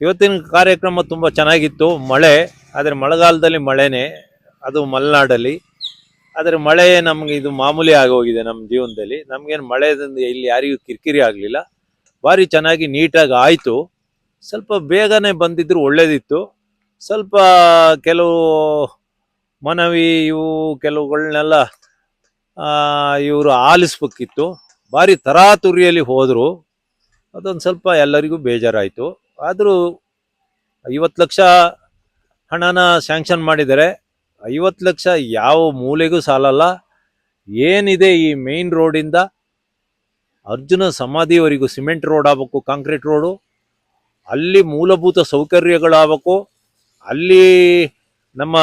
ಇವತ್ತಿನ ಕಾರ್ಯಕ್ರಮ ತುಂಬ ಚೆನ್ನಾಗಿತ್ತು. ಮಳೆ, ಆದರೆ ಮಳೆಗಾಲದಲ್ಲಿ ಮಳೆನೇ. ಅದು ಮಲೆನಾಡಲ್ಲಿ. ಆದರೆ ಮಳೆ ನಮಗೆ ಇದು ಮಾಮೂಲಿ ಆಗೋಗಿದೆ ನಮ್ಮ ಜೀವನದಲ್ಲಿ. ನಮಗೇನು ಮಳೆದಿಂದ ಇಲ್ಲಿ ಯಾರಿಗೂ ಕಿರಿಕಿರಿ ಆಗಲಿಲ್ಲ. ಭಾರಿ ಚೆನ್ನಾಗಿ ನೀಟಾಗಿ ಆಯಿತು. ಸ್ವಲ್ಪ ಬೇಗನೆ ಬಂದಿದ್ರು ಒಳ್ಳೇದಿತ್ತು. ಸ್ವಲ್ಪ ಕೆಲವು ಮನವಿ, ಇವು ಕೆಲವುಗಳನ್ನೆಲ್ಲ ಇವರು ಆಲಿಸ್ಬೇಕಿತ್ತು. ಭಾರಿ ತರಾತುರಿಯಲ್ಲಿ ಹೋದರು. ಅದೊಂದು ಸ್ವಲ್ಪ ಎಲ್ಲರಿಗೂ ಬೇಜಾರಾಯಿತು. ಆದರೂ ಐವತ್ತು ಲಕ್ಷ ಹಣನ ಸ್ಯಾಂಕ್ಷನ್ ಮಾಡಿದರೆ ಐವತ್ತು ಲಕ್ಷ ಯಾವ ಮೂಲೆಗೂ ಸಾಲಲ್ಲ. ಏನಿದೆ ಈ ಮೇನ್ ರೋಡಿಂದ ಅರ್ಜುನ ಸಮಾಧಿವರೆಗೂ ಸಿಮೆಂಟ್ ರೋಡ್ ಆಗಬೇಕು ಕಾಂಕ್ರೀಟ್ ರೋಡು ಅಲ್ಲಿ ಮೂಲಭೂತ ಸೌಕರ್ಯಗಳಾಗಬೇಕು. ಅಲ್ಲಿ ನಮ್ಮ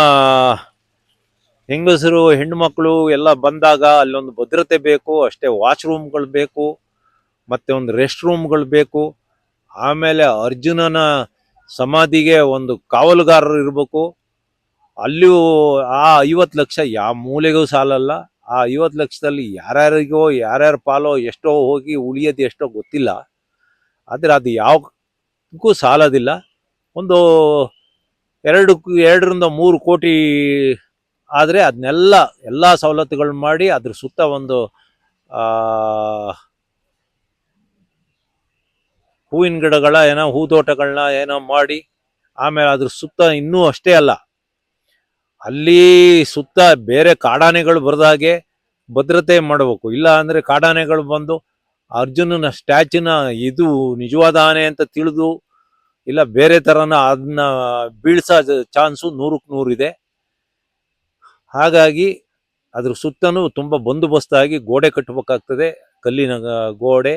ಹೆಂಗಸರು ಹೆಣ್ಣುಮಕ್ಕಳು ಎಲ್ಲ ಬಂದಾಗ ಅಲ್ಲೊಂದು ಭದ್ರತೆ ಬೇಕು, ಅಷ್ಟೇ ವಾಶ್ರೂಮ್ಗಳು ಬೇಕು. ಮತ್ತೆ ಒಂದು ರೆಸ್ಟ್ ರೂಮ್ಗಳು ಬೇಕು. ಆಮೇಲೆ ಅರ್ಜುನನ ಸಮಾಧಿಗೆ ಒಂದು ಕಾವಲುಗಾರರು ಇರಬೇಕು. ಅಲ್ಲಿಯೂ ಆ ಐವತ್ತು ಲಕ್ಷ ಯಾವ ಮೂಲೆಗೂ ಸಾಲಲ್ಲ. ಆ ಐವತ್ತು ಲಕ್ಷದಲ್ಲಿ ಯಾರ್ಯಾರಿಗೋ, ಯಾರ್ಯಾರ ಪಾಲೋ ಎಷ್ಟೋ ಹೋಗಿ ಉಳಿಯೋದು ಎಷ್ಟೋ ಗೊತ್ತಿಲ್ಲ. ಆದರೆ ಅದು ಯಾವಕ್ಕೂ ಸಾಲದಿಲ್ಲ. ಒಂದು ಎರಡು ಎರಡರಿಂದ ಮೂರು ಕೋಟಿ ಆದರೆ ಅದನ್ನೆಲ್ಲ ಎಲ್ಲ ಸವಲತ್ತುಗಳು ಮಾಡಿ ಅದ್ರ ಸುತ್ತ ಒಂದು ಹೂವಿನ ಗಿಡಗಳ ಏನೋ ಹೂದೋಟಗಳನ್ನ ಏನೋ ಮಾಡಿ, ಆಮೇಲೆ ಅದ್ರ ಸುತ್ತ ಇನ್ನೂ ಅಷ್ಟೇ ಅಲ್ಲ. ಅಲ್ಲಿ ಸುತ್ತ ಬೇರೆ ಕಾಡಾನೆಗಳು ಬರ್ದಾಗೆ ಭದ್ರತೆ ಮಾಡಬೇಕು. ಇಲ್ಲ ಅಂದ್ರೆ ಕಾಡಾನೆಗಳು ಬಂದು ಅರ್ಜುನನ ಸ್ಟ್ಯಾಚ್ಯೂನ ಇದು ನಿಜವಾದ ಆನೆ ಅಂತ ತಿಳಿದು, ಇಲ್ಲ ಬೇರೆ ತರನ ಅದನ್ನ ಬೀಳ್ಸೋ ಚಾನ್ಸು ನೂರಕ್ಕೆ ನೂರಿದೆ ಹಾಗಾಗಿ ಅದ್ರ ಸುತ್ತನೂ ತುಂಬ ಬಂದೋಬಸ್ತಾಗಿ ಗೋಡೆ ಕಟ್ಟಬೇಕಾಗ್ತದೆ ಕಲ್ಲಿನ ಗೋಡೆ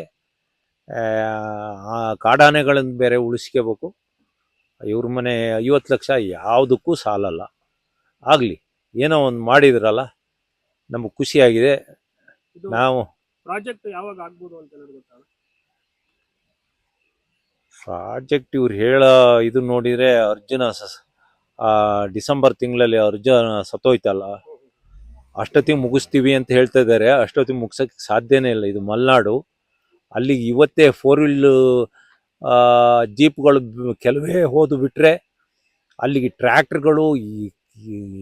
ಆ, ಕಾಡಾನೆಗಳನ್ನು ಬೇರೆ ಉಳಿಸ್ಕೋಬೇಕು. ಇವ್ರ ಮನೆ ಐವತ್ತು ಲಕ್ಷ ಯಾವುದಕ್ಕೂ ಸಾಲಲ್ಲ. ಆಗಲಿ ಏನೋ ಒಂದು ಮಾಡಿದ್ರಲ್ಲ ನಮಗೆ ಖುಷಿಯಾಗಿದೆ. ನಾವು ಪ್ರಾಜೆಕ್ಟ್ ಯಾವಾಗ ಆಗ್ಬೋದು ಅಂತ ಗೊತ್ತಾ? ಪ್ರಾಜೆಕ್ಟ್ ಇವ್ರು ಹೇಳೋ ಇದು ನೋಡಿದರೆ ಅರ್ಜುನ ಸ- ಡಿಸೆಂಬರ್ ತಿಂಗಳಲ್ಲಿ ಅರ್ಜುನ ಸತ್ತೋಯ್ತಲ್ಲ. ಅಷ್ಟೊತ್ತಿಗೆ ಮುಗಿಸ್ತೀವಿ ಅಂತ ಹೇಳ್ತಾ ಇದ್ದಾರೆ ಅಷ್ಟೊತ್ತಿಗೆ ಮುಗ್ಸೋಕ್ಕೆ ಸಾಧ್ಯನೇ ಇಲ್ಲ. ಇದು ಮಲೆನಾಡು. ಅಲ್ಲಿಗೆ ಇವತ್ತೇ ಫೋರ್ ವೀಲ್ ಜೀಪ್ಗಳು ಕೆಲವೇ ಹೋದು ಬಿಟ್ಟರೆ ಅಲ್ಲಿಗೆ ಟ್ರ್ಯಾಕ್ಟ್ರ್ಗಳು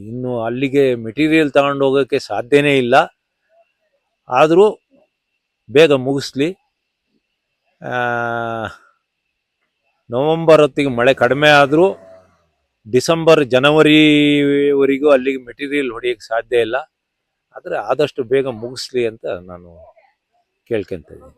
ಇನ್ನು ಅಲ್ಲಿಗೆ ಮೆಟೀರಿಯಲ್ ತಗೊಂಡು ಹೋಗೋಕ್ಕೆ ಸಾಧ್ಯನೇ ಇಲ್ಲ. ಆದರೂ ಬೇಗ ಮುಗಿಸ್ಲಿ. ನವೆಂಬರ್ ಹೊತ್ತಿಗೆ ಮಳೆ ಕಡಿಮೆ ಆದರೂ ಡಿಸೆಂಬರ್ ಜನವರಿವರೆಗೂ ಅಲ್ಲಿಗೆ ಮೆಟೀರಿಯಲ್ ಹೊಡೆಯೋಕ್ಕೆ ಸಾಧ್ಯ ಇಲ್ಲ. ಆದರೆ ಆದಷ್ಟು ಬೇಗ ಮುಗಿಸ್ಲಿ ಅಂತ ನಾನು ಕೇಳ್ಕೊಂತ ಇದ್ದೀನಿ.